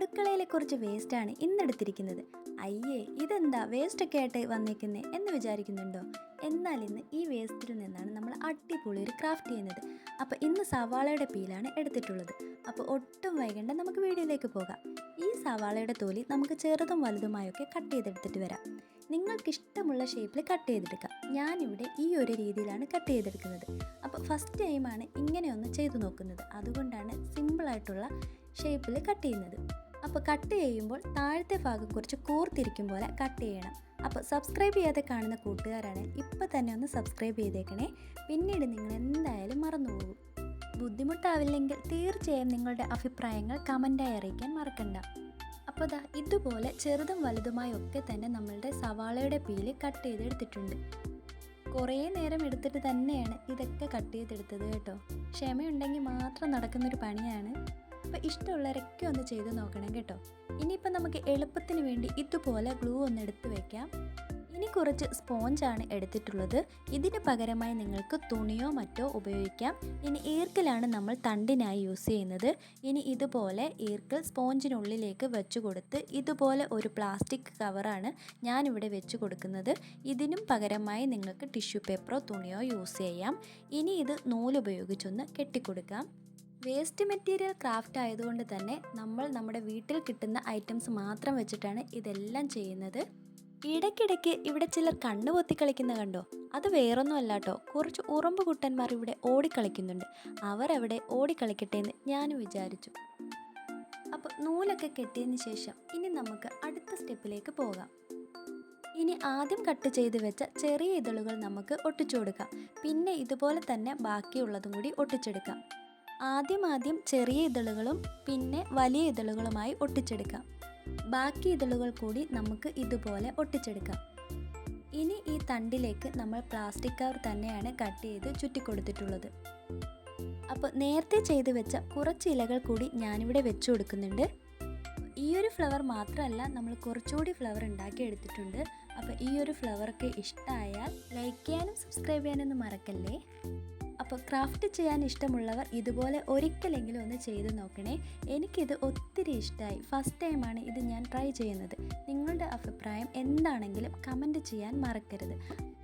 അടുക്കളയിലെ കുറച്ച് വേസ്റ്റാണ് ഇന്നെടുത്തിരിക്കുന്നത്. അയ്യേ ഇതെന്താ വേസ്റ്റൊക്കെ ആയിട്ട് വന്നേക്കുന്നേ എന്ന് വിചാരിക്കുന്നുണ്ടോ? എന്നാൽ ഇന്ന് ഈ വേസ്റ്റിൽ നിന്നാണ് നമ്മൾ അടിപൊളി ഒരു ക്രാഫ്റ്റ് ചെയ്യുന്നത്. അപ്പോൾ ഇന്ന് സവാളയുടെ പീലാണ് എടുത്തിട്ടുള്ളത്. അപ്പോൾ ഒട്ടും വൈകണ്ട നമുക്ക് വീഡിയോയിലേക്ക് പോകാം. ഈ സവാളയുടെ തോലി നമുക്ക് ചെറുതും വലുതുമായൊക്കെ കട്ട് ചെയ്തെടുത്തിട്ട് വരാം. നിങ്ങൾക്ക് ഇഷ്ടമുള്ള ഷേപ്പിൽ കട്ട് ചെയ്തെടുക്കാം ഞാനിവിടെ ഈ ഒരു രീതിയിലാണ് കട്ട് ചെയ്തെടുക്കുന്നത്. അപ്പോൾ ഫസ്റ്റ് ടൈമാണ് ഇങ്ങനെയൊന്ന് ചെയ്തു നോക്കുന്നത്. അതുകൊണ്ടാണ് സിമ്പിളായിട്ടുള്ള ഷേപ്പിൽ കട്ട് ചെയ്യുന്നത്. അപ്പോൾ കട്ട് ചെയ്യുമ്പോൾ താഴത്തെ ഭാഗം കുറച്ച് കൂർത്തിരിക്കും പോലെ കട്ട് ചെയ്യണം. അപ്പോൾ സബ്സ്ക്രൈബ് ചെയ്യാതെ കാണുന്ന കൂട്ടുകാരാണെങ്കിൽ ഇപ്പോൾ തന്നെ ഒന്ന് സബ്സ്ക്രൈബ് ചെയ്തേക്കണേ. പിന്നീട് നിങ്ങൾ എന്തായാലും മറന്നുപോകും. ബുദ്ധിമുട്ടാവില്ലെങ്കിൽ തീർച്ചയായും നിങ്ങളുടെ അഭിപ്രായങ്ങൾ കമന്റായി അറിയിക്കാൻ മറക്കണ്ട. അപ്പോൾ ദാ ഇതുപോലെ ചെറുതും വലുതുമായി ഒക്കെ തന്നെ നമ്മളുടെ സവാളയുടെ പീൽ കട്ട് ചെയ്തെടുത്തിട്ടുണ്ട്. കുറേ നേരം എടുത്തിട്ട് തന്നെയാണ് ഇതൊക്കെ കട്ട് ചെയ്തെടുത്തത് കേട്ടോ. ക്ഷമയുണ്ടെങ്കിൽ മാത്രം നടക്കുന്നൊരു പണിയാണ്. അപ്പോൾ ഇഷ്ടമുള്ളവരൊക്കെ ഒന്ന് ചെയ്ത് നോക്കണം കേട്ടോ. ഇനിയിപ്പോൾ നമുക്ക് എളുപ്പത്തിന് വേണ്ടി ഇതുപോലെ ഗ്ലൂ ഒന്ന് എടുത്ത് വെക്കാം. ഇനി കുറച്ച് സ്പോഞ്ചാണ് എടുത്തിട്ടുള്ളത്. ഇതിന് പകരമായി നിങ്ങൾക്ക് തുണിയോ മറ്റോ ഉപയോഗിക്കാം. ഇനി ഈർക്കിലാണ് നമ്മൾ തണ്ടിനായി യൂസ് ചെയ്യുന്നത്. ഇനി ഇതുപോലെ ഈർക്കിൽ സ്പോഞ്ചിനുള്ളിലേക്ക് വെച്ച് കൊടുത്ത് ഇതുപോലെ ഒരു പ്ലാസ്റ്റിക് കവറാണ് ഞാനിവിടെ വെച്ച് കൊടുക്കുന്നത് ഇതിനും പകരമായി നിങ്ങൾക്ക് ടിഷ്യൂ പേപ്പറോ തുണിയോ യൂസ് ചെയ്യാം. ഇനി ഇത് നൂലുപയോഗിച്ചൊന്ന് കെട്ടിക്കൊടുക്കാം. വേസ്റ്റ് മെറ്റീരിയൽ ക്രാഫ്റ്റ് ആയതുകൊണ്ട് തന്നെ നമ്മൾ നമ്മുടെ വീട്ടിൽ കിട്ടുന്ന ഐറ്റംസ് മാത്രം വെച്ചിട്ടാണ് ഇതെല്ലാം ചെയ്യുന്നത്. ഇടയ്ക്കിടയ്ക്ക് ഇവിടെ ചിലർ കണ്ണു പൊത്തി കളിക്കുന്ന കണ്ടോ? അത് വേറൊന്നും അല്ല കേട്ടോ കുറച്ച് ഉറമ്പ് കുട്ടന്മാർ ഇവിടെ ഓടിക്കളിക്കുന്നുണ്ട്. അവരവിടെ ഓടിക്കളിക്കട്ടെ എന്ന് ഞാനും വിചാരിച്ചു. അപ്പോൾ നൂലൊക്കെ കെട്ടിയതിന് ശേഷം ഇനി നമുക്ക് അടുത്ത സ്റ്റെപ്പിലേക്ക് പോകാം. ഇനി ആദ്യം കട്ട് ചെയ്ത് വെച്ച ചെറിയ ഇതളുകൾ നമുക്ക് ഒട്ടിച്ചു കൊടുക്കാം. പിന്നെ ഇതുപോലെ തന്നെ ബാക്കിയുള്ളതും കൂടി ഒട്ടിച്ചെടുക്കാം. ആദ്യം ആദ്യം ചെറിയ ഇതളുകളും പിന്നെ വലിയ ഇതളുകളുമായി ഒട്ടിച്ചെടുക്കാം. ബാക്കി ഇതളുകൾ കൂടി നമുക്ക് ഇതുപോലെ ഒട്ടിച്ചെടുക്കാം. ഇനി ഈ തണ്ടിലേക്ക് നമ്മൾ പ്ലാസ്റ്റിക് കവർ തന്നെയാണ് കട്ട് ചെയ്ത് ചുറ്റിക്കൊടുത്തിട്ടുള്ളത് അപ്പോൾ നേരത്തെ ചെയ്ത് വെച്ച കുറച്ച് ഇലകൾ കൂടി ഞാനിവിടെ വെച്ചു കൊടുക്കുന്നുണ്ട്. ഈ ഒരു ഫ്ലവർ മാത്രമല്ല നമ്മൾ കുറച്ചുകൂടി ഫ്ലവർ ഉണ്ടാക്കി എടുത്തിട്ടുണ്ട്. അപ്പോൾ ഈ ഒരു ഫ്ലവർക്ക് ഇഷ്ടമായാൽ ലൈക്ക് ചെയ്യാനും സബ്സ്ക്രൈബ് ചെയ്യാനൊന്നും മറക്കല്ലേ? അപ്പോൾ ക്രാഫ്റ്റ് ചെയ്യാൻ ഇഷ്ടമുള്ളവർ ഇതുപോലെ ഒരിക്കലെങ്കിലും ഒന്ന് ചെയ്ത് നോക്കണേ. എനിക്കിത് ഒത്തിരി ഇഷ്ടമായി ഫസ്റ്റ് ടൈമാണ് ഇത് ഞാൻ ട്രൈ ചെയ്യുന്നത്. നിങ്ങളുടെ അഭിപ്രായം എന്താണെങ്കിലും കമന്റ് ചെയ്യാൻ മറക്കരുത്.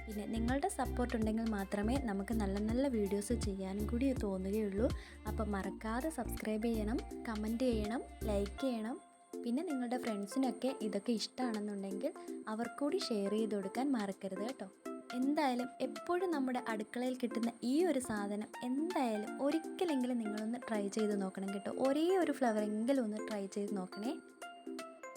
പിന്നെ നിങ്ങളുടെ സപ്പോർട്ട് ഉണ്ടെങ്കിൽ മാത്രമേ നമുക്ക് നല്ല നല്ല വീഡിയോസ് ചെയ്യാനും കൂടി തോന്നുകയുള്ളൂ. അപ്പോൾ മറക്കാതെ സബ്സ്ക്രൈബ് ചെയ്യണം കമന്റ് ചെയ്യണം ലൈക്ക് ചെയ്യണം. പിന്നെ നിങ്ങളുടെ ഫ്രണ്ട്സിനൊക്കെ ഇതൊക്കെ ഇഷ്ടമാണെന്നുണ്ടെങ്കിൽ അവർക്കൂടി ഷെയർ ചെയ്ത് കൊടുക്കാൻ മറക്കരുത് കേട്ടോ. എന്തായാലും എപ്പോഴും നമ്മുടെ അടുക്കളയിൽ കിട്ടുന്ന ഈ ഒരു സാധനം എന്തായാലും ഒരിക്കലെങ്കിലും നിങ്ങളൊന്ന് ട്രൈ ചെയ്ത് നോക്കണം കേട്ടോ. ഒരേ ഒരു ഫ്ലവർ എങ്കിലും ഒന്ന് ട്രൈ ചെയ്ത് നോക്കണേ.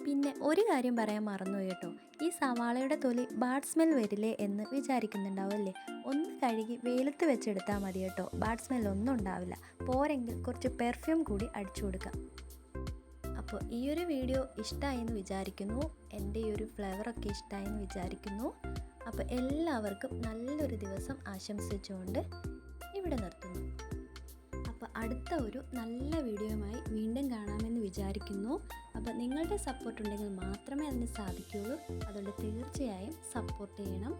പിന്നെ ഒരു കാര്യം പറയാൻ മറന്നു കേട്ടോ. ഈ സവാളയുടെ തൊലി ബാഡ് സ്മെൽ വരില്ലേ എന്ന് വിചാരിക്കുന്നുണ്ടാവുമല്ലേ ഒന്ന് കഴുകി വെയിലത്ത് വെച്ചെടുത്താൽ മതി കേട്ടോ. ബാഡ് സ്മെൽ ഒന്നും ഉണ്ടാവില്ല. പോരെങ്കിൽ കുറച്ച് പെർഫ്യൂം കൂടി അടിച്ചു കൊടുക്കാം. അപ്പോൾ ഈ ഒരു വീഡിയോ ഇഷ്ടമായി എന്ന് വിചാരിക്കുന്നു. എന്റെ ഈ ഒരു ഫ്ലേവറൊക്കെ ഇഷ്ടമായി എന്ന് വിചാരിക്കുന്നു. അപ്പോൾ എല്ലാവർക്കും നല്ലൊരു ദിവസം ആശംസിച്ചുകൊണ്ട് ഇവിടെ നിർത്തുന്നു. അപ്പോൾ അടുത്ത ഒരു നല്ല വീഡിയോയുമായി വീണ്ടും കാണാമെന്ന് വിചാരിക്കുന്നു. അപ്പോൾ നിങ്ങളുടെ സപ്പോർട്ട് ഉണ്ടെങ്കിൽ മാത്രമേ അതിന് സാധിക്കുകയുള്ളൂ. അതുകൊണ്ട് തീർച്ചയായും സപ്പോർട്ട് ചെയ്യണം.